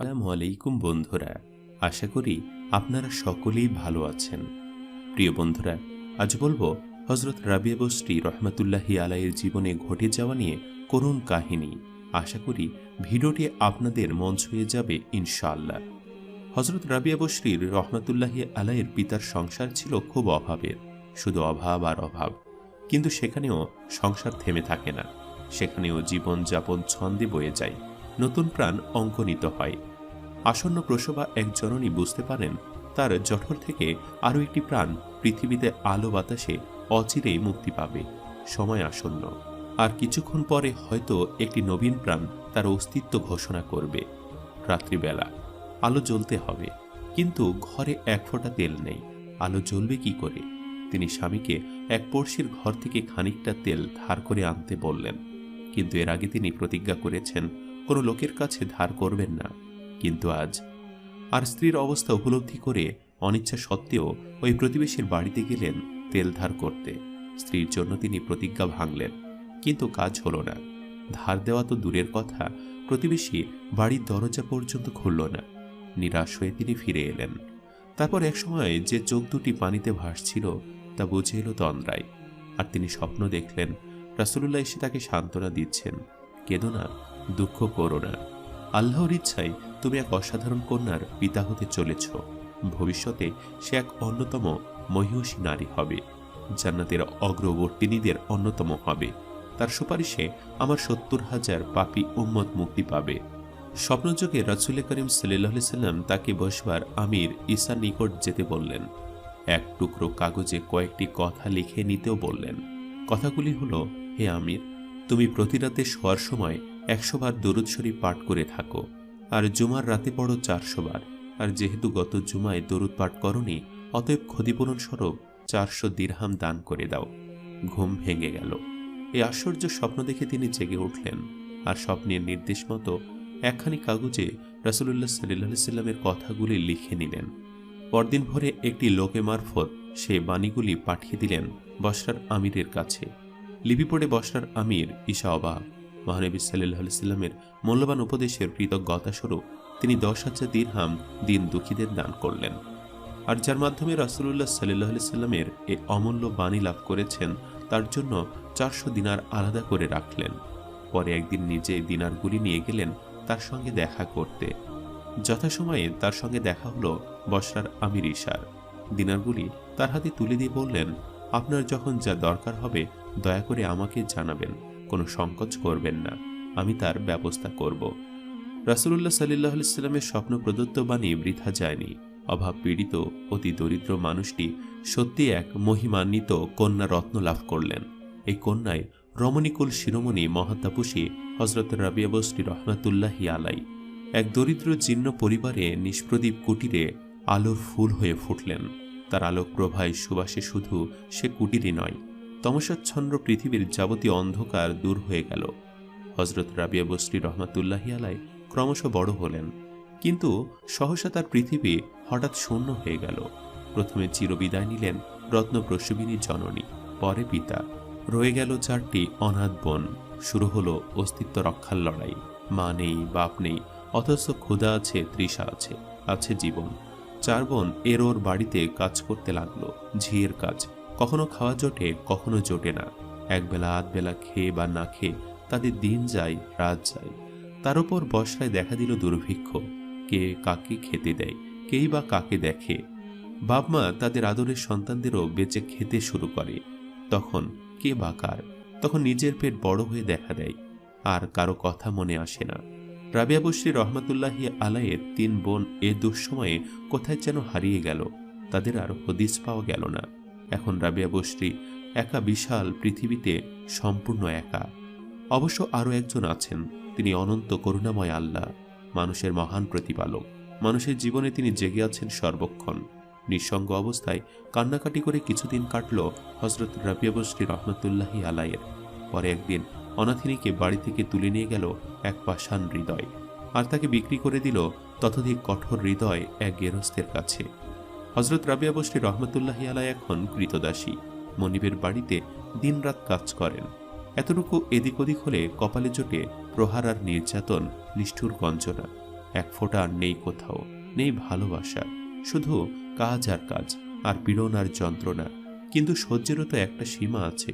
আসসালামু আলাইকুম বন্ধুরা, আশা করি আপনারা সকলেই ভালো আছেন। প্রিয় বন্ধুরা, আজ বলব হজরত রাবিয়া বস্রি রহমতুল্লাহি আলাইয়ের জীবনে ঘটে যাওয়া নিয়ে করুণ কাহিনী। আশা করি ভিডিওটি আপনাদের মন ছুঁয়ে যাবে ইনশাআল্লাহ। হজরত রাবিয়া বস্রির রহমতুল্লাহি আলাইয়ের পিতার সংসার ছিল খুব অভাবের, শুধু অভাব আর অভাব। কিন্তু সেখানেও সংসার থেমে থাকে না। সেখানেও জীবনযাপন ছন্দে বয়ে যায়, নতুন প্রাণ অঙ্কনিত হয়। আসন্ন প্রসবা এক জননী বুঝতে পারেন, তার জঠর থেকে আরও একটি প্রাণ পৃথিবীতে আলো বাতাসে অচিরেই মুক্তি পাবে। সময় আসন্ন। আর কিছুক্ষণ পরে হয়তো একটি নবীন প্রাণ তার অস্তিত্ব ঘোষণা করবে। রাত্রিবেলা। আলো জ্বলতে হবে। কিন্তু ঘরে এক ফোঁটা তেল নেই। আলো জ্বলবে কি করে? তিনি স্বামীকে এক পড়শির ঘর থেকে খানিকটা তেল ধার করে আনতে বললেন। কিন্তু এর আগে তিনি প্রতিজ্ঞা করেছেন, কোনো লোকের কাছে ধার করবেন না। কিন্তু আজ। আর স্ত্রীর অবস্থা উপলব্ধি করে অনিচ্ছা সত্ত্বেও ওই প্রতিবেশীর বাড়িতে গেলেন তেল ধার করতে। স্ত্রীর জন্য তিনি প্রতিজ্ঞা ভাঙলেন, কিন্তু কাজ হলো না। ধার দেওয়া তো দূরের কথা, প্রতিবেশী বাড়ির দরজা পর্যন্ত খুলল না। নিরাশ হয়ে তিনি ফিরে এলেন। তারপর একসময় যে চোখ দুটি পানিতে ভাসছিল, তা বুঝে এলো তন্দ্রায়। আর তিনি স্বপ্ন দেখলেন, রাসুলুল্লাহ এসে তাকে সান্ত্বনা দিচ্ছেন। কেঁদো না দুঃখ করো না। আল্লাহর ইচ্ছায় তুমি এক অসাধারণ কন্যার পিতা হতে চলেছ। ভবিষ্যতে সে এক অন্যতম মহিষী নারী হবে। জান্নাতের অগ্রবর্তিনীদের অন্যতম হবে। তার সুপারিশে আমার সত্তর হাজার পাপি উম্মত মুক্তি পাবে। স্বপ্নযোগে রাসুল করিম সাল্লাহ সাল্লাম তাকে বসবার আমির ঈসার নিকট যেতে বললেন। এক টুকরো কাগজে কয়েকটি কথা লিখে নিতেও বললেন। কথাগুলি হলো, হে আমির, তুমি প্রতি রাতে শোয়ার সময় একশো বার দরুদ শরীফ পাঠ করে থাকো। আর জুমার রাতে পড়ো চারশো বার। আর যেহেতু গত জুমায় দরুদ পাঠ করনি, অতএব ক্ষতিপূরণ স্বরূপ চারশো দিরহাম দান করে দাও। ঘুম ভেঙে গেল। এই আশ্চর্য স্বপ্ন দেখে তিনি জেগে উঠলেন। আর স্বপ্নের নির্দেশ মতো একখানি কাগজে রাসুলুল্লাহ সাল্লাহ সাল্লামের কথাগুলি লিখে নিলেন। পরদিন ভোরে একটি লোকে মারফত সে বাণীগুলি পাঠিয়ে দিলেন বসরার আমিরের কাছে। লিপি পড়ে বসরার আমির ঈশা অবাক। মহানবী সাল্লাহ সাল্লামের মূল্যবান উপদেশের কৃতজ্ঞতা স্বরূপ তিনি দশ হাজার দিরহাম দিন দুঃখীদের দান করলেন। আর যার মাধ্যমে রাসুলুল্লাহ সাল্লাহ সাল্লামের এই অমূল্য বাণী লাভ করেছেন, তার জন্য চারশো দিনার আলাদা করে রাখলেন। পরে একদিন নিজে দিনারগুলি নিয়ে গেলেন তার সঙ্গে দেখা করতে। যথাসময়ে তার সঙ্গে দেখা হলো বসরার আমির ঈশার। দিনারগুলি তার হাতে তুলে দিয়ে বললেন, আপনার যখন যা দরকার হবে, দয়া করে আমাকে জানাবেন। কোনো সংকোচ করবেন না। আমি তার ব্যবস্থা করব। রাসুলুল্লাহ সাল্লাহ সাল্লামের স্বপ্ন প্রদত্ত বাণী বৃথা যায়নি। অভাব পীড়িত, অতি দরিদ্র মানুষটি সত্যি এক মহিমান্বিত কন্যা রত্ন লাভ করলেন। এই কন্যায় রমণীকুল শিরোমণি মহাত্মাপুষী হজরত রাবিয়া বস্রি রহমাতুল্লাহি আলাই এক দরিদ্র জীর্ণ পরিবারে নিষ্প্রদীপ কুটিরে আলোর ফুল হয়ে ফুটলেন। তার আলোক প্রভায় সুবাসে শুধু সে কুটিরই নয় তমসাচ্ছন্দ্র পৃথিবীর যাবতীয় অন্ধকার দূর হয়ে গেল। হজরত রাবিয়া বস্রি রহমাতুল্লাহি আলাই ক্রমশ বড় হলেন, কিন্তু সহসা তার পৃথিবী হঠাৎ শূন্য হয়ে গেল। প্রথমে চিরবিদায় নিলেন রত্ন প্রসবিনী জননী, পরে পিতা। রয়ে গেল চারটি অনাথ বোন, শুরু হলো অস্তিত্ব রক্ষার লড়াই। মা নেই, বাপ নেই, অথচ ক্ষুধা আছে, তৃষা আছে আছে জীবন। চার বোন এর ওর বাড়িতে কাজ করতে লাগল, ঝিয়ের কাজ। কখনো খাওয়া জোটে, কখনো জোটে না। একবেলা আধবেলা খেয়ে বা না খেয়ে তাদের দিন যায়, রাত যায়। তার উপর বর্ষায় দেখা দিল দুর্ভিক্ষ। কে কাকে খেতে দেয়, কেই বা কাকে দেখে। বাপ মা তাদের আদরের সন্তানদেরও বেঁচে খেতে শুরু করে। তখন কে বা কার? তখন নিজের পেট বড় হয়ে দেখা দেয়। আর কারও কথা মনে আসে না। রাবিয়া বশ্রী রহমতুল্লাহি আলাইয়ের তিন বোন এ দুঃসময়ে কোথায় যেন হারিয়ে গেল। তাদের আর হদিস পাওয়া গেল না। এখন রাবিয়া বশ্রী একা বিশাল পৃথিবীতে সম্পূর্ণ একা। অবশ্য আরও একজন আছেন, তিনি অনন্ত করুণাময় আল্লাহ, মানুষের মহান প্রতিপালক। মানুষের জীবনে তিনি জেগে আছেন সর্বক্ষণ। নিঃসঙ্গ অবস্থায় কান্নাকাটি করে কিছুদিন কাটল হজরত রাবিয়াবশ্রী রহমতুল্লাহি আলাইয়ের পরে একদিন অনাথিনীকে বাড়ি থেকে তুলে নিয়ে গেল এক পাষাণ হৃদয়। আর তাকে বিক্রি করে দিল ততোধিক কঠোর হৃদয় এক গেরস্থের কাছে। হজরত রাবিয়াবশ্রী রহমতুল্লাহি আলাই এখন কৃতদাসী। মনিবের বাড়িতে দিনরাত কাজ করেন। এতটুকু এদিক ওদিক হলে কপালে জোটে প্রহার আর নির্যাতন, নিষ্ঠুর গঞ্জনা। এক ফোঁটা আর নেই কোথাও, নেই ভালোবাসা। শুধু কাজ আর কাজ, আর পীড়ন আর যন্ত্রণা। কিন্তু সহ্যেরও তো একটা সীমা আছে।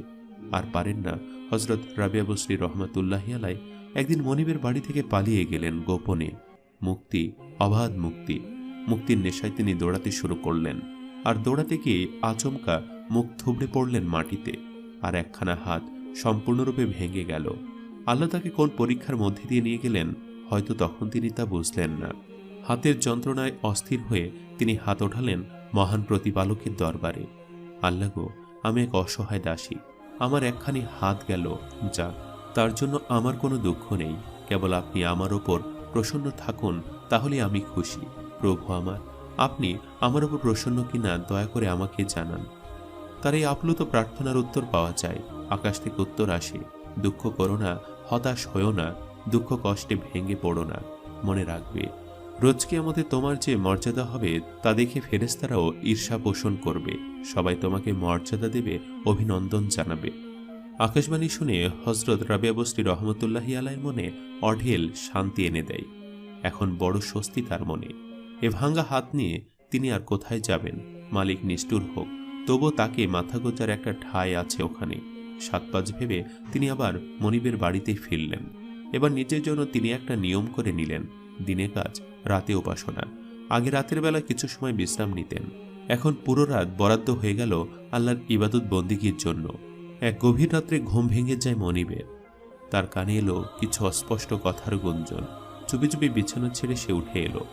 আর পারেন না হজরত রাবিয়া বসরি রহমতুল্লাহ আলাই একদিন মনিবের বাড়ি থেকে পালিয়ে গেলেন গোপনে। মুক্তি, অবাধ মুক্তি। মুক্তির নেশায় তিনি দৌড়াতে শুরু করলেন। আর দৌড়াতে গিয়ে আচমকা মুখ থুবড়ে পড়লেন মাটিতে। আর একখানা হাত সম্পূর্ণরূপে ভেঙে গেল। আল্লাহ তাকে কোন পরীক্ষার মধ্যে দিয়ে নিয়ে গেলেন, হয়তো তখন তিনি তা বুঝলেন না। হাতের যন্ত্রণায় অস্থির হয়ে তিনি হাত ওঠালেন মহান প্রতিপালকের দরবারে। আল্লাহ গো, আমি এক অসহায় দাসী। আমার একখানি হাত গেল, যা, তার জন্য আমার কোনো দুঃখ নেই। কেবল আপনি আমার ওপর প্রসন্ন থাকুন তাহলে আমি খুশি। প্রভু আমার, আপনি আমার ওপর প্রসন্ন কিনা দয়া করে আমাকে জানান। তার এই আপ্লুত প্রার্থনার উত্তর পাওয়া যায়। আকাশ থেকে উত্তর আসে, দুঃখ করো না, হতাশ হয়েও না, দুঃখ কষ্টে ভেঙে পড়ো না। মনে রাখবে রোজকে আমাদের তোমার যে মর্যাদা হবে, তা দেখে ফেরেস্তারাও ঈর্ষা পোষণ করবে। সবাই তোমাকে মর্যাদা দেবে, অভিনন্দন জানাবে। আকাশবাণী শুনে হজরত রাবিয়া বস্তি রহমতুল্লাহি আলাইয়ের মনে অঢেল শান্তি এনে দেয়। এখন বড় স্বস্তি তার মনে। এ ভাঙ্গা হাত নিয়ে তিনি আর কোথায় যাবেন? মালিক নিষ্ঠুর হোক তবু তাকে মাথা গোজার একটা ঠাঁই আছে ওখানে। সাত পাঁচ ভেবে তিনি আবার মনিবের বাড়িতেই ফিরলেন। এবার নিজের জন্য তিনি একটা নিয়ম করে নিলেন। দিনে কাজ, রাতে উপাসনা। আগে রাতের বেলা কিছু সময় বিশ্রাম নিতেন। এখন পুরো রাত বরাদ্দ হয়ে গেল আল্লাহর ইবাদত বন্দিগির জন্য। এক গভীর রাত্রে ঘুম ভেঙে যায় মনিবের। তার কানে এলো কিছু অস্পষ্ট কথার গুঞ্জন। চুপি চুপি বিছানা ছেড়ে সে উঠে এলো।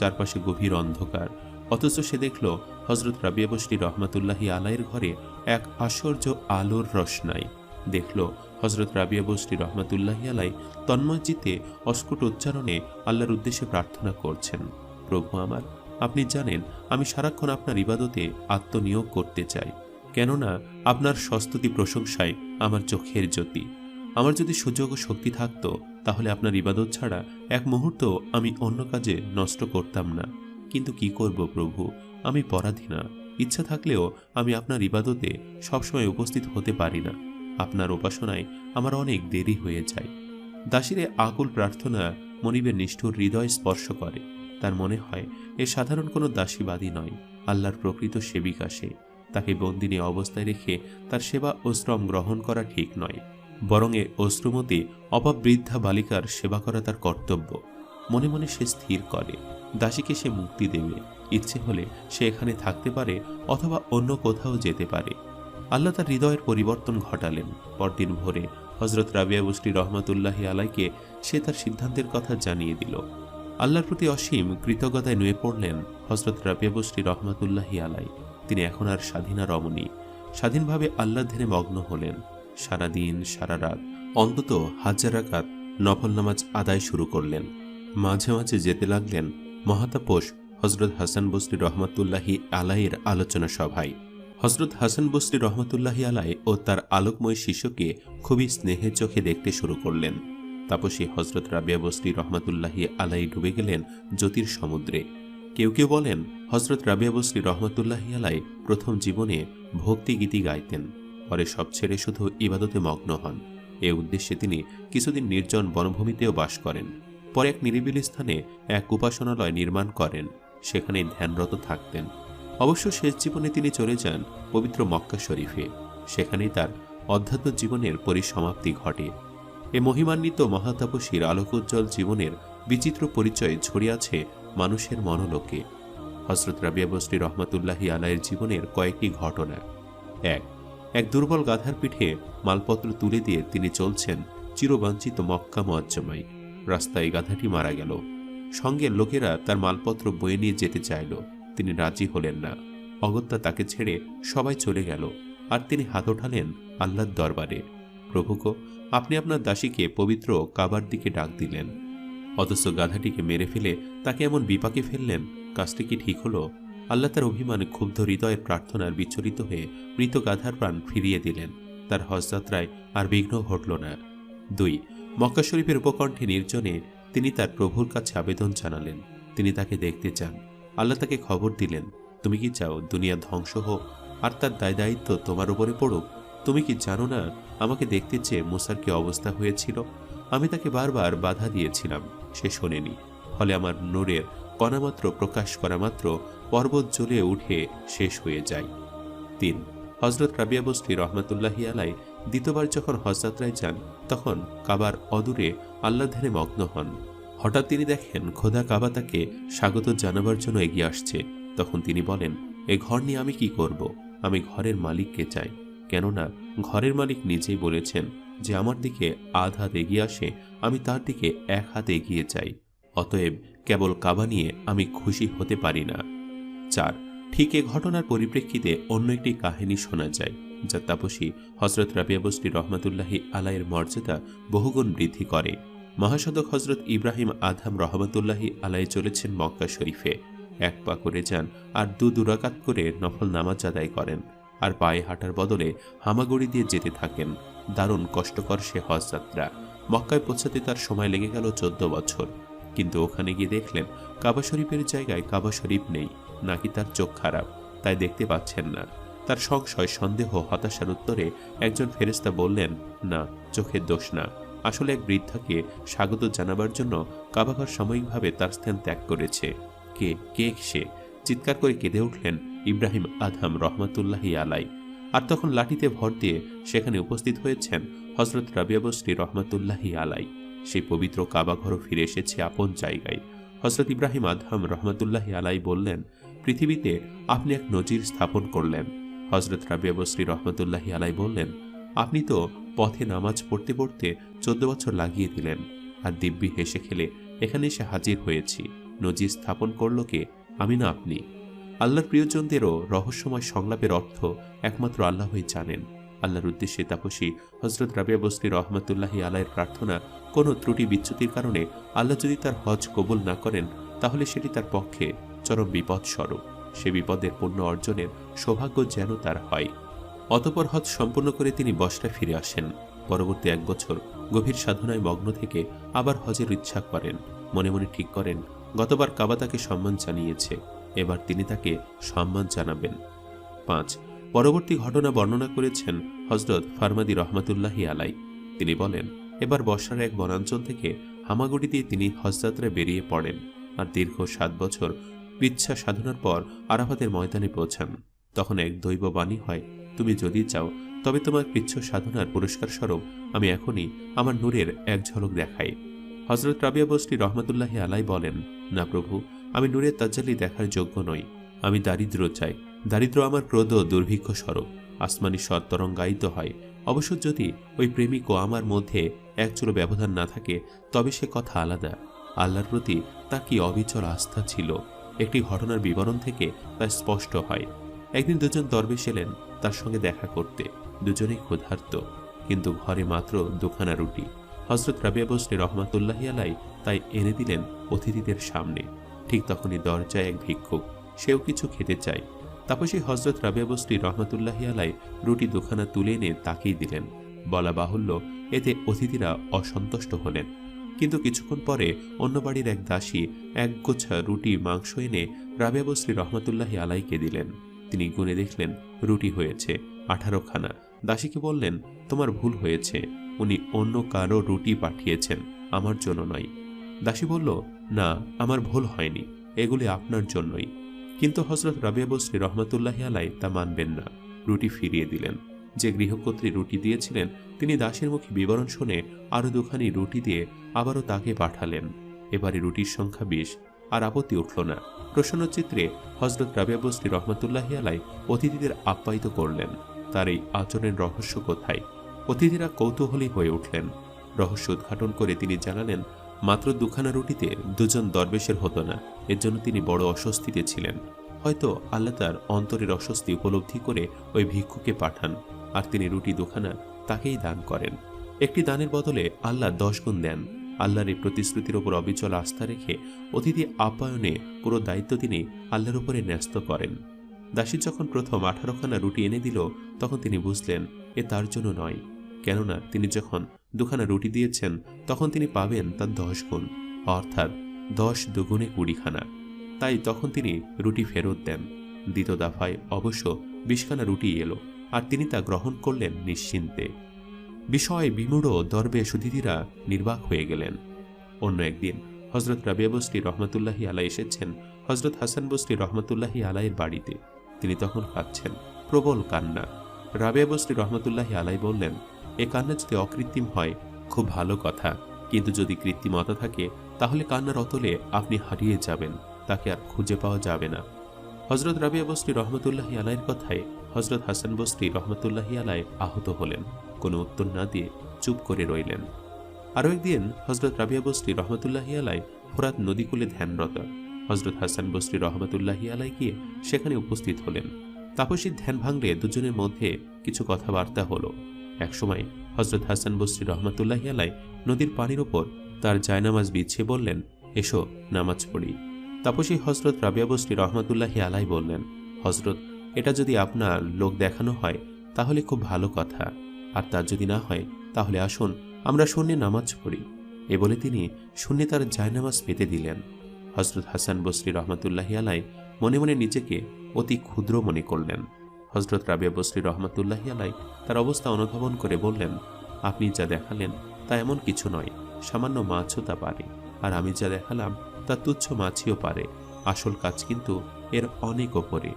চারপাশে গভীর অন্ধকার। অথচ সে দেখল হজরত রাবিয়া বসরি রহমাতুল্লাহি আলাইয়ের ঘরে এক আশ্চর্য আলোর রসনাই দেখল হজরত রাবিয়া বসরি রহমাতুল্লাহি আলাই তন্ময়জিতে অস্কুট উচ্চারণে আল্লাহর উদ্দেশ্যে প্রার্থনা করছেন, প্রভু আমার, আপনি জানেন, আমি সারাক্ষণ আপনার ইবাদতে আত্মনিয়োগ করতে চাই। কেননা আপনার সস্তুতি প্রশংসায় আমার চোখের জ্যোতি। আমার যদি সুযোগ ও শক্তি থাকতো তাহলে আপনার ইবাদত ছাড়া এক মুহূর্ত আমি অন্য কাজে নষ্ট করতাম না। কিন্তু কি করব প্রভু? আমি পরাধীনা ইচ্ছা থাকলেও আমি আপনার ইবাদতে সবসময় উপস্থিত হতে পারি না। আপনার উপাসনায় আমার অনেক দেরি হয়ে যায়। দাসিরে আকুল প্রার্থনা মনিবের নিষ্ঠুর হৃদয় স্পর্শ করে। তার মনে হয়, এ সাধারণ কোনো দাসীবাদী নয়। আল্লাহর প্রকৃত সেবিকা সে। তাকে বন্দিনী অবস্থায় রেখে তার সেবা ও শ্রম গ্রহণ করা ঠিক নয়। বরং এ অশ্রুমতী অপাবৃদ্ধা বালিকার সেবা করা তার কর্তব্য। মনে মনে সে স্থির করে। দাসীকে সে মুক্তি দেবে। ইচ্ছে হলে সে এখানে থাকতে পারে অথবা অন্য কোথাও যেতে পারে। আল্লাহ তার হৃদয়ের পরিবর্তন ঘটালেন। পরদিন ভোরে হজরত রাবিয়া বুসরি রহমতুল্লাহি আলাইকে সে তার সিদ্ধান্তের কথা জানিয়ে দিল। আল্লাহর প্রতি অসীম কৃতজ্ঞতায় নুয়ে পড়লেন হজরত রাবিয়া বুসরি রহমতুল্লাহি আলাই। তিনি এখন আর স্বাধীনা রমণী স্বাধীনভাবে আল্লাহ ধ্যানে মগ্ন হলেন। সারা দিন সারা রাত। অন্তত হাজার রাকাত নফল নামাজ আদায় শুরু করলেন। মাঝে মাঝে যেতে লাগলেন মহাতাপোষ হজরত হাসান বসরি রহমতুল্লাহি আলাইয়ের আলোচনা সভায়। হজরত হাসান বসরি রহমতুল্লাহি আলাই ও তার আলোকময় শিষ্যকে খুবই স্নেহের চোখে দেখতে শুরু করলেন। তাপসী হজরত রাবিয়া বসরি রহমতুল্লাহি আলাই ডুবে গেলেন জ্যোতির সমুদ্রে। কেউ কেউ বলেন হজরত রাবিয়া বসরি রহমতুল্লাহি আলাই প্রথম জীবনে ভক্তি গীতি গাইতেন। পরে সব ছেড়ে শুধু ইবাদতে মগ্ন হন। এ উদ্দেশ্যে তিনি কিছুদিন নির্জন বনভূমিতেও বাস করেন। পরে এক নিরিবিলি স্থানে এক উপাসনালয় নির্মাণ করেন। সেখানে ধ্যানরত থাকতেন। অবশ্য শেষ জীবনে তিনি চলে যান পবিত্র মক্কা শরীফে। সেখানেই তার অধ্যাত্ম জীবনের পরিসমাপ্তি ঘটে। এ মহিমান্বিত মহাতাপসীর আলোকোজ্জ্বল জীবনের বিচিত্র পরিচয় ছড়িয়ে আছে মানুষের মনোলোকে। হজরত রাবিয়া বসরি রহমতুল্লাহি আলাইয়ের জীবনের কয়েকটি ঘটনা। এক এক দুর্বল গাধার পিঠে মালপত্র তুলে দিয়ে তিনি চলছেন চিরবাঞ্ছিত মক্কা মোয়াজ্জমাই রাস্তায় গাধাটি মারা গেল। সঙ্গে লোকেরা তার মালপত্র বয়ে নিয়ে যেতে চাইল। তিনি রাজি হলেন না। অগত্যা তাকে ছেড়ে সবাই চলে গেল। আর তিনি হাত ওঠালেন আল্লাহর দরবারে। প্রভুকো আপনি আপনার দাসীকে পবিত্র কাবার দিকে ডাক দিলেন। অথচ গাধাটিকে মেরে ফেলে তাকে এমন বিপাকে ফেললেন? কাজটি কি ঠিক হলো? আল্লাহ তার অভিমানে ক্ষুব্ধ হৃদয়ের প্রার্থনার বিচলিত হয়ে মৃত গাধার প্রাণ ফিরিয়ে দিলেন। তার হজযাত্রায় আর বিঘ্ন ঘটল না। দুই, মক্কা শরীফের উপকণ্ঠে নির্জনে তিনি তার প্রভুর কাছে আবেদন জানালেন। তিনি তাকে দেখতে চান। আল্লাহ তাকে খবর দিলেন, তুমি কি চাও দুনিয়া ধ্বংস হোক? আর তার দায় দায়িত্ব তোমার উপরে পড়ুক? তুমি কি জানো না আমাকে দেখতে চেয়ে মুসার কি অবস্থা হয়েছিল? আমি তাকে বারবার বাধা দিয়েছিলাম। সে শোনেনি। ফলে আমার নূরের কণামাত্র প্রকাশ করা মাত্র পর্বত জ্বলে উঠে শেষ হয়ে যায়। তিন হজরত রাবিয়া বস্তি রহমতুল্লাহি আলাই দ্বিতীয়বার যখন হজযাত্রায় যান, তখন কাবার অদূরে আল্লাহ ধ্যানে মগ্ন হন। হঠাৎ তিনি দেখেন খোদা কাবা তাকে স্বাগত জানাবার জন্য এগিয়ে আসছে। তখন তিনি বলেন, এ ঘর নিয়ে আমি কি করব? আমি ঘরের মালিককে চাই। কেননা ঘরের মালিক নিজেই বলেছেন যে আমার দিকে আধ হাত এগিয়ে আসে, আমি তার দিকে এক হাত এগিয়ে যাই। অতএব কেবল কাবা নিয়ে আমি খুশি হতে পারি না। চার। ঠিক এ ঘটনার পরিপ্রেক্ষিতে অন্য একটি কাহিনী শোনা যায়, যা তাপসী হজরত রাবিয়া বস্তি রহমতুল্লাহি আলাইয়ের মর্যাদা বহুগুণ বৃদ্ধি করে। মহাসদক হজরত ইব্রাহিম আধাম রহমতুল্লাহি আলাই চলেছেন মক্কা শরীফে। এক পা করে যান আর দু দুরাকাত করে নফল নামাজ আদায় করেন আর পায়ে হাঁটার বদলে হামাগুড়ি দিয়ে যেতে থাকেন। দারুণ কষ্টকর সে হজ যাত্রা। মক্কায় পৌঁছাতে তার সময় লেগে গেল চোদ্দ বছর। কিন্তু ওখানে গিয়ে দেখলেন, কাবা শরীফের জায়গায় কাবা শরীফ নেই। নাকি তার চোখ খারাপ, তাই দেখতে পাচ্ছেন না। তার সংশয়, সন্দেহ, হতাশার উত্তরে একজন ফেরেস্তা বললেন, না, চোখের দোষ না। আসলে এক বৃদ্ধাকে স্বাগত জানাবার জন্য কাবাঘর সাময়িকভাবে তার স্থান ত্যাগ করেছে। কে কে সে? চিৎকার করে কেঁদে উঠলেন ইব্রাহিম আধাম রহমতুল্লাহি আলাই। আর তখন লাঠিতে ভর দিয়ে সেখানে উপস্থিত হয়েছেন হজরত রাবিয়াবশ্রী রহমতুল্লাহি আলাই। সেই পবিত্র কাবাঘরও ফিরে এসেছে আপন জায়গায়। হজরত ইব্রাহিম আধাম রহমতুল্লাহি আলাই বললেন পৃথিবীতে আপনি এক নজির স্থাপন করলেন। হজরত রাবিয়াবশ্রী রহমতুল্লাহি আলাই বললেন, আপনি তো পথে নামাজ পড়তে পড়তে চোদ্দ বছর লাগিয়ে দিলেন, আর দিব্যি হেসে খেলে এখানে এসে হাজির হয়েছি। নজির স্থাপন করল কে? আমি না আপনি। আল্লাহর প্রিয়জনদেরও রহস্যময় সংলাপের অর্থ একমাত্র আল্লাহই জানেন। আল্লাহর উদ্দেশ্যে তাপসী হজরত রাবিয়া বস্তি রহমতুল্লাহি আলাইয়ের প্রার্থনা কোনো ত্রুটি বিচ্যুতির কারণে আল্লাহ যদি তার হজ কবুল না করেন, তাহলে সেটি তার পক্ষে চরম বিপদ স্বরূপ সে বিপদের পূর্ণ অর্জনের সৌভাগ্য যেন তার হয়। অতপর হজ সম্পূর্ণ করে তিনি বসরা ফিরে আসেন। পরবর্তী এক বছর গভীর সাধনায় মগ্ন থেকে আবার হজের ইচ্ছা করেন। মনে মনে ঠিক করেন, গতবার কাবা তাকে সম্মান জানিয়েছে। এবার তিনি তাকে সম্মান জানাবেন। পাঁচ, পরবর্তী ঘটনা বর্ণনা করেছেন হজরত ফারমাদি রহমতুল্লাহি আলাই তিনি বলেন, এবার বর্ষার এক বনাঞ্চল থেকে হামাগুড়ি দিয়ে তিনি হজযাত্রায় বেরিয়ে পড়েন। আর দীর্ঘ সাত বছর ইচ্ছা সাধনার পর আরাফাতের ময়দানে পৌঁছান। তখন এক দৈব বাণী হয়, তুমি যদি চাও, তবে তোমার পিচ্ছ সাধনার পুরস্কার স্বরূপ আমি এখনই আমার নূরের এক ঝলক দেখাই। হজরত রাবিয়া বস্তি রহমতুল্লাহি আলাই বলেন, না প্রভু, আমি নূরের তাজ্জালি দেখার যোগ্য নই। আমি দারিদ্র চাই। দারিদ্র আমার ক্রোধ দুর্ভিক্ষ স্বরূপ। আসমানি স্বর তরঙ্গায়িত হয়। অবশ্য যদি ওই প্রেমিক ও আমার মধ্যে একচুলো ব্যবধান না থাকে, তবে সে কথা আলাদা। আল্লাহর প্রতি তার কি অবিচল আস্থা ছিল? একটি ঘটনার বিবরণ থেকে তা স্পষ্ট হয়। একদিন দুজন দরবেশ এলেন তার সঙ্গে দেখা করতে। দুজনেই ক্ষুধার্ত, কিন্তু ঘরে মাত্র দুখানা রুটি। হজরত রাবিয়া বসরি রহমাতুল্লাহি আলাই তাই এনে দিলেন অতিথিদের সামনে। ঠিক তখনই দরজায় এক ভিক্ষুক, সেও কিছু খেতে চায়। তাপসী হজরত রাবিয়া বসরি রহমাতুল্লাহি আলাই রুটি দুখানা তুলে এনে তাকেই দিলেন। বলা বাহুল্য, এতে অতিথিরা অসন্তুষ্ট হলেন। কিন্তু কিছুক্ষণ পরে অন্য বাড়ির এক দাসী এক গোছা রুটি মাংস এনে রাবিয়া বসরি রহমাতুল্লাহি আলাইকে দিলেন। তিনি গুনে দেখলেন, রুটি হয়েছে, আঠারো খানা। দাসীকে বললেন, তোমার ভুল হয়েছে। উনি অন্য কারও রুটি পাঠিয়েছেন, আমার জন্য নয়। দাসী বলল, না, আমার ভুল হয়নি, এগুলি আপনার জন্যই। কিন্তু হজরত রাবিয়া বসরি রহমতুল্লাহি আলাই তা মানবেন না। রুটি ফিরিয়ে দিলেন। যে গৃহকর্ত্রী রুটি দিয়েছিলেন, তিনি দাসের মুখে বিবরণ শুনে আরও দুখানি রুটি দিয়ে আবারও তাকে পাঠালেন। এবারে রুটির সংখ্যা বিশ, আর আপত্তি উঠল না। প্রসন্নচিত্রে হজরত রাবিয়া বসরি রহমতুল্লাহি আলাই অতিথিদের আপ্যায়িত করলেন। তার এই আচরণের রহস্য কোথায়? অতিথিরা কৌতূহলী হয়ে উঠলেন। রহস্য উদ্ঘাটন করে তিনি জানালেন, মাত্র দুখানা রুটিতে দুজন দরবেশের হতো না, এর জন্য তিনি বড় অস্বস্তিতে ছিলেন। হয়তো আল্লাহ তার অন্তরের অস্বস্তি উপলব্ধি করে ওই ভিক্ষুকে পাঠান। আর তিনি রুটি দুখানা তাকেই দান করেন। একটি দানের বদলে আল্লাহ দশ গুণ দেন। আল্লাহর এই প্রতিশ্রুতির ওপর অবিচল আস্থা রেখে অতিথি আপ্যায়নে পুরো দায়িত্ব তিনি আল্লাহর উপরে ন্যস্ত করেন। দাসী যখন প্রথম আঠারোখানা রুটি এনে দিল, তখন তিনি বুঝলেন, এ তার জন্য নয়। কেননা তিনি যখন দুখানা রুটি দিয়েছেন, তখন তিনি পাবেন তার দশ গুণ, অর্থাৎ দশ দুগুণে কুড়িখানা। তাই তখন তিনি রুটি ফেরত দেন। দ্বিতীয় দফায় অবশ্য বিশখানা রুটি এলো। আর তিনি তা গ্রহণ করলেন নিশ্চিন্তে। বিষয় বিমূঢ় দর্বে সুধীরা নির্বাক হয়ে গেলেন। অন্য একদিন হজরত রাবিয়া বস্তি রহমতুল্লাহি আলাই এসেছেন হজরত হাসান বস্তি রহমতুল্লাহি আলাইয়ের বাড়িতে। তিনি তখন কাঁদছেন, প্রবল কান্না। রাবিয়া বস্তি রহমতুল্লাহি আলাই বললেন, এ কান্না যদি অকৃত্রিম হয়, খুব ভালো কথা। কিন্তু যদি কৃত্রিমতা থাকে, তাহলে কান্নার অতলে আপনি হারিয়ে যাবেন। তাকে আর খুঁজে পাওয়া যাবে না। হজরত রাবিয়া বস্তি রহমতুল্লাহি আলাইয়ের কথায় হজরত হাসান বস্তি রহমতুল্লাহি আলাই আহত হলেন। কোনো উত্তর না দিয়ে চুপ করে রইলেন। আরও একদিন হজরত রাবিয়া বস্তি রহমতুল্লাহি আলাই ফোরাত নদীকূলে ধ্যানরত। হজরত হাসান বস্তি রহমতুল্লাহি আলাই গিয়ে সেখানে উপস্থিত হলেন। তাপসীর ধ্যান ভাঙলে দুজনের মধ্যে কিছু কথাবার্তা হলো। একসময় হজরত হাসান বস্তি রহমতুল্লাহি আলাই নদীর পানির ওপর তার জায়নামাজ বিছিয়ে বললেন, এসো, নামাজ পড়ি। তাপসী হজরত রাবিয়া বস্তি রহমতুল্লাহি আলাই বললেন, হজরত এটা যদি আপনার লোক দেখানো হয়, তাহলে খুব ভালো কথা। আর তার যদি না হয়, তাহলে আসুন, আমরা শূন্যে নামাজ পড়ি। এ বলে তিনি শূন্যে তার জায়নামাজ পেতে দিলেন। হজরত হাসান বসরি রহমতুল্লাহি আলাই মনে মনে নিজেকে অতি ক্ষুদ্র মনে করলেন। হজরত রাবিয়া বসরি রহমতুল্লাহি আলাই তার অবস্থা অনুধাবন করে বললেন, আপনি যা দেখালেন, তা এমন কিছু নয়। সামান্য মাছও তা পারে। আর আমি যা দেখালাম, তা তুচ্ছ মাছিও পারে। আসল কাজ কিন্তু এর অনেক ওপরে।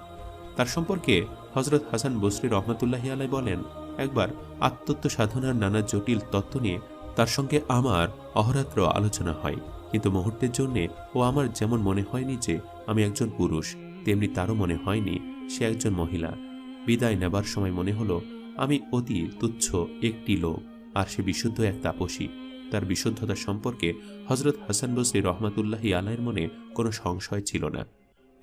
তার সম্পর্কে হজরত হাসান বসরি রহমতুল্লাহি আলাই বলেন, একবার আত্মত্ব সাধনার নানা জটিল তত্ত্ব নিয়ে তার সঙ্গে আমার অহরাত্র আলোচনা হয়। কিন্তু মুহূর্তের জন্যে ও আমার যেমন মনে হয়নি যে আমি একজন পুরুষ, তেমনি তারও মনে হয়নি সে একজন মহিলা। বিদায় নেবার সময় মনে হলো, আমি অতি তুচ্ছ একটি লোক, আর সে বিশুদ্ধ এক তাপসী। তার বিশুদ্ধতা সম্পর্কে হজরত হাসান বসরি রহমাতুল্লাহি আলাইয়ের মনে কোনো সংশয় ছিল না।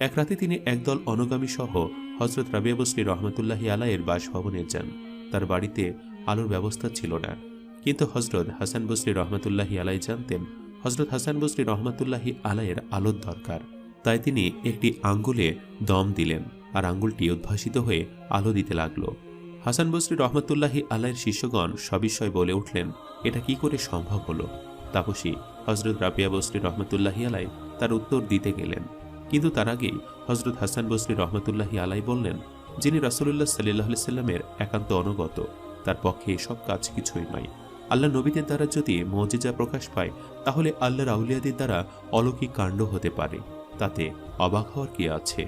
এক রাতে তিনি একদল অনুগামী সহ হজরত রাবিয়া বসরি রহমতুল্লাহি আলাইয়ের বাসভবনে যান। তার বাড়িতে আলোর ব্যবস্থা ছিল না। কিন্তু হজরত হাসান বসরি রহমতুল্লাহি আলাই জানতেন হজরত হাসান বসরি রহমতুল্লাহি আলাইয়ের আলোর দরকার। তাই তিনি একটি আঙ্গুলে দম দিলেন আর আঙ্গুলটি উদ্ভাসিত হয়ে আলো দিতে লাগল। হাসান বসরি রহমতুল্লাহি আলাইয়ের শিষ্যগণ সবিস্ময় বলে উঠলেন, এটা কি করে সম্ভব হলো? তাপসী হজরত রাবিয়া বসরি রহমতুল্লাহি আলাই তার উত্তর দিতে গেলেন। কিন্তু তার আগেই হজরত হাসান বসরি রহমতুল্লাহি আলাই বললেন, যিনি রাসুল্লাহ সাল্লাহ সাল্লামের একান্ত অনুগত, তার পক্ষে এসব কাজ কিছুই নয় আল্লাহ নবীদের দ্বারা যদি মজিজা প্রকাশ পায়, তাহলে আল্লাহর আউলিয়াদের দ্বারা অলৌকিক কাণ্ড হতে পারে। তাতে অবাক হওয়ার কি আছে?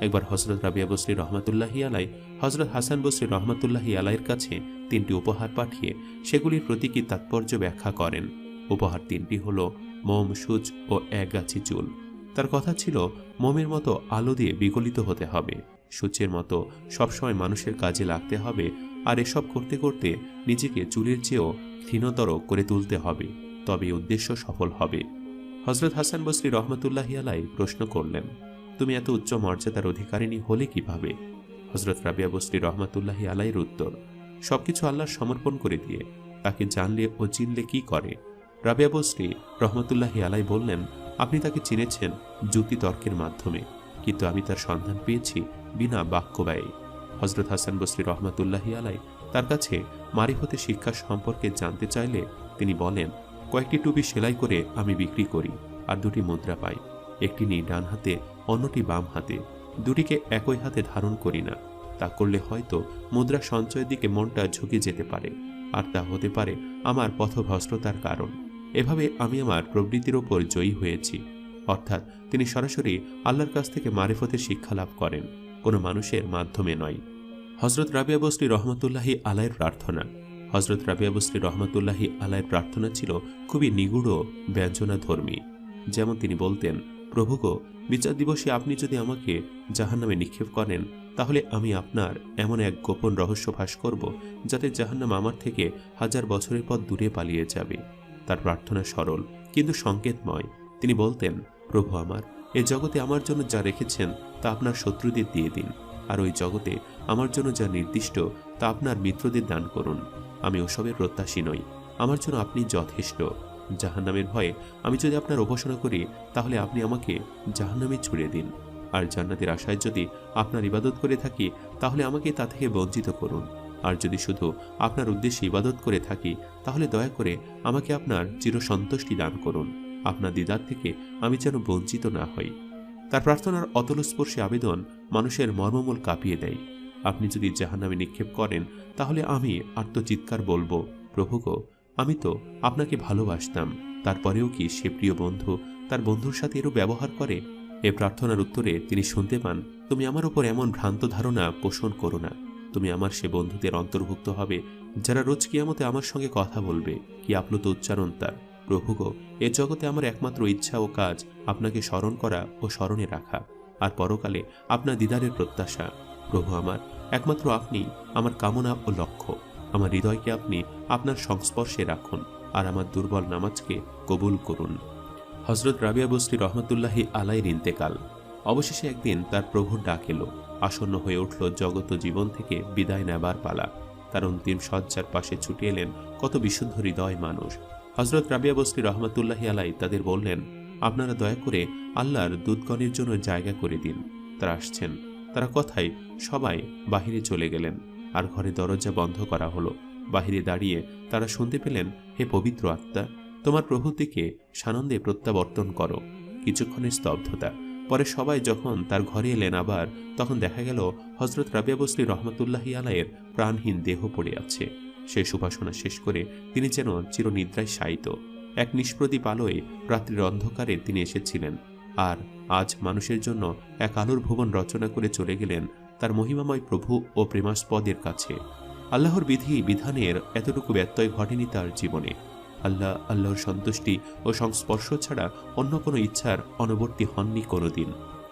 একবার হজরত রাবিয়া বসরি রহমতুল্লাহি আলাই হজরত হাসান বসরি রহমতুল্লাহি আলাইয়ের কাছে তিনটি উপহার পাঠিয়ে সেগুলির প্রতীকী তাৎপর্য ব্যাখ্যা করেন? উপহার তিনটি হল মোম, সুচ ও এক গাছি চুল। তার কথা ছিল মোমের মতো আলো দিয়ে বিগলিত হতে হবে। সূচের মতো সবসময় মানুষের কাজে লাগতে হবে আর এসব করতে করতে নিজেকে চুলের চেয়েও ক্ষীণতর করে তুলতে হবে তবে উদ্দেশ্য সফল হবে। হজরত হাসান বসরি রহমতুল্লাহি আলাই প্রশ্ন করলেন, তুমি এত উচ্চ মর্যাদার অধিকারিণী হলে কীভাবে? হজরত রাবিয়া বসরি রহমতুল্লাহি আলাইয়ের উত্তর, সবকিছু আল্লাহর সমর্পণ করে দিয়ে, তাকে জানলে ও চিনলে কি করে? রাবিয়া বসরি রহমতুল্লাহি আলাই বললেন আপনি তাকে চিনেছেন যুক্তি তর্কের মাধ্যমে, কিন্তু আমি তার সন্ধান পেয়েছি বিনা বাক্য ব্যয়ে। হজরত হাসান বসরি রহমতুল্লাহি আলাই তার কাছে মারিফতে শিক্ষা সম্পর্কে জানতে চাইলে তিনি বলেন, কয়েকটি টুপি সেলাই করে আমি বিক্রি করি আর দুটি মুদ্রা পাই। একটি নিই ডান হাতে, অন্যটি বাম হাতে। দুটিকে একই হাতে ধারণ করি না। তা করলে হয়তো মুদ্রা সঞ্চয়ের দিকে মনটা ঝুঁকে যেতে পারে। আর তা হতে পারে আমার পথভ্রষ্টতার কারণ। এভাবে আমি আমার প্রবৃত্তির ওপর জয়ী হয়েছি। অর্থাৎ তিনি সরাসরি আল্লাহর কাছ থেকে মারিফতের শিক্ষা লাভ করেন। কোনো মানুষের মাধ্যমে নয়। হজরত রাবিয়া বসরি রহমতুল্লাহি আলাইয়ের প্রার্থনা। হজরত রাবিয়া বসরি রহমতুল্লাহি আলাইয়ের প্রার্থনা ছিল খুবই নিগুড় ব্যঞ্জনা ধর্মী যেমন তিনি বলতেন, প্রভু গো, বিচার দিবসে আপনি যদি আমাকে জাহান্নামে নিক্ষেপ করেন, তাহলে আমি আপনার এমন এক গোপন রহস্য ফাঁস করব, যাতে জাহান্নাম আমার থেকে হাজার বছরের পর দূরে পালিয়ে যাবে। তার প্রার্থনা সরল, কিন্তু সংকেতময়। তিনি বলতেন, প্রভু আমার, এ জগতে আমার জন্য যা রেখেছেন, তা আপনার শত্রুদের দিয়ে দিন। আর ওই জগতে আমার জন্য যা নির্দিষ্ট, তা আপনার মিত্রদের দান করুন। আমি ওসবের প্রত্যাশী নই। আমার জন্য আপনি যথেষ্ট। জাহান্নামের ভয়ে আমি যদি আপনার উপাসনা করি, তাহলে আপনি আমাকে জাহান্নামে ছুড়ে দিন। আর জান্নাতের আশায় যদি আপনার ইবাদত করে থাকি, তাহলে আমাকে তা থেকে বঞ্চিত করুন। আর যদি শুধু আপনার উদ্দেশ্যে ইবাদত করে থাকি, তাহলে দয়া করে আমাকে আপনার চিরসন্তুষ্টি দান করুন। আপনার দিদার থেকে আমি যেন বঞ্চিত না হই। তার প্রার্থনার অতলস্পর্শী আবেদন মানুষের মর্মমূল কাঁপিয়ে দেয়। আপনি যদি জাহান্নামে নিক্ষেপ করেন, তাহলে আমি আত্মচিৎকার বলব, প্রভু গো, আমি তো আপনাকে ভালোবাসতাম। তারপরেও কি সে প্রিয় বন্ধু তার বন্ধুর সাথে এরও ব্যবহার করে? এ প্রার্থনার উত্তরে তিনি শুনতে পান, তুমি আমার উপর এমন ভ্রান্ত ধারণা পোষণ করো না। তুমি আমার সে বন্ধুদের অন্তর্ভুক্ত হবে, যারা রোজ কিয়ামতে আমার সঙ্গে কথা বলবে। কি আপ্লুত উচ্চারণ তার। প্রভু গো, এ জগতে আমার একমাত্র ইচ্ছা ও কাজ, আপনাকে স্মরণ করা ও স্মরণে রাখা। আর পরকালে আপনার দিদারের প্রত্যাশা। প্রভু আমার, একমাত্র আপনি আমার কামনা ও লক্ষ্য। আমার হৃদয়কে আপনি আপনার সংস্পর্শে রাখুন আর আমার দুর্বল নামাজকে কবুল করুন। হজরত রাবিয়া বস্রি রহমতুল্লাহি আলাইয়ের ইন্তেকাল। অবশেষে একদিন তার প্রভুর ডাক এলো। আসন্ন হয়ে উঠল জগত জীবন থেকে বিদায় নেবার পালা। তার অন্তিম শয্যার পাশে ছুটে এলেন কত বিশুদ্ধ হৃদয় মানুষ। হজরত রাবিয়া বস্তি রহমতুল্লাহি আলাই তাদের বললেন, আপনারা দয়া করে আল্লাহর দুধগণের জন্য জায়গা করে দিন। তারা আসছেন। তারা কথায় সবাই বাহিরে চলে গেলেন। আর ঘরে দরজা বন্ধ করা হলো। বাহিরে দাঁড়িয়ে তারা শুনতে পেলেন, হে পবিত্র আত্মা, তোমার প্রভুতিকে সানন্দে প্রত্যাবর্তন করো। কিছুক্ষণের স্তব্ধতা। পরে সবাই যখন তার ঘরে এলেন আবার, তখন দেখা গেল হজরত রাবিয়া বসরি রহমতুল্লাহি আলাইয়ের প্রাণহীন দেহ পড়ে আছে। সেই সুবাসনা শেষ করে তিনি যেন চিরনিদ্রায় শায়িত। এক নিষ্প্রদীপ আলোয় রাত্রির অন্ধকারে তিনি এসেছিলেন আর আজ মানুষের জন্য এক আলোর ভুবন রচনা করে চলে গেলেন তার মহিমাময় প্রভু ও প্রেমাস্পদের কাছে। আল্লাহর বিধি বিধানের এতটুকু ব্যত্যয় ঘটেনি তার জীবনে। আল্লাহ, আল্লাহর সন্তুষ্টি ও সংস্পর্শ ছাড়া অন্য কোনো ইচ্ছার অনবর্তী হননি কোনোদিন।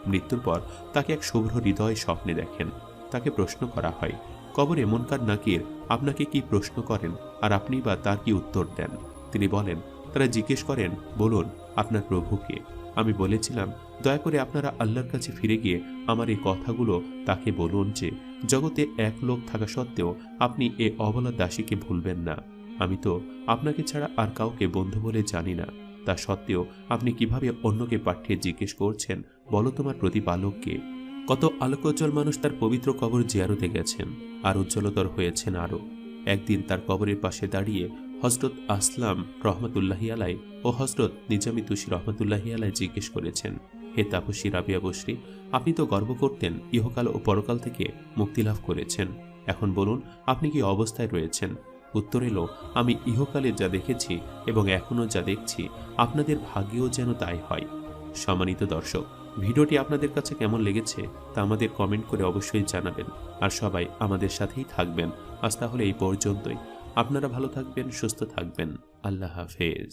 মৃত্যুর পর তাকে এক শুভ্র হৃদয় স্বপ্নে দেখেন। তাকে প্রশ্ন করা হয়, কবরে মনকার নাকির, আপনাকে কি প্রশ্ন করেন আর আপনি বা তার কি উত্তর দেন? তিনি বলেন, তারা জিজ্ঞেস করেন, বলুন, আপনার প্রভুকে আমি বলেছিলাম, দয়া করে আপনারা আল্লাহর কাছে ফিরে গিয়ে আমার এই কথাগুলো তাকে বলুন যে, জগতে এক লোক থাকা সত্ত্বেও আপনি এ অবলা দাসীকে ভুলবেন না। আমি তো আপনাকে ছাড়া আর কাউকে বন্ধু বলে জানি না। তা সত্ত্বেও আপনি কীভাবে অন্যকে পাঠিয়ে জিজ্ঞেস করছেন, বলো তোমার প্রতিপালককে। কত আলোকোজ্জ্বল মানুষ তার পবিত্র কবর জিয়ারতে গেছেন, আর উজ্জ্বলতর হয়েছেন আরও। একদিন তার কবরের পাশে দাঁড়িয়ে হজরত আসলাম রহমতুল্লাহি আলাই ও হজরত নিজামি তুষি রহমতুল্লাহি আলাই জিজ্ঞেস করেছেন, হে তাপসী রাবিয়া বসরি আপনি তো গর্ব করতেন, ইহকাল ও পরকাল থেকে মুক্তি লাভ করেছেন। এখন বলুন, আপনি কি অবস্থায় রয়েছেন? উত্তর এলো, আমি ইহকালে যা দেখেছি এবং এখনও যা দেখছি, আপনাদের ভাগ্যেও যেন তাই হয়। সম্মানিত দর্শক, ভিডিওটি আপনাদের কাছে কেমন লেগেছে তা আমাদের কমেন্ট করে অবশ্যই জানাবেন। আর সবাই আমাদের সাথেই থাকবেন। আজ তাহলে এই পর্যন্তই। আপনারা ভালো থাকবেন, সুস্থ থাকবেন। আল্লাহ হাফেজ।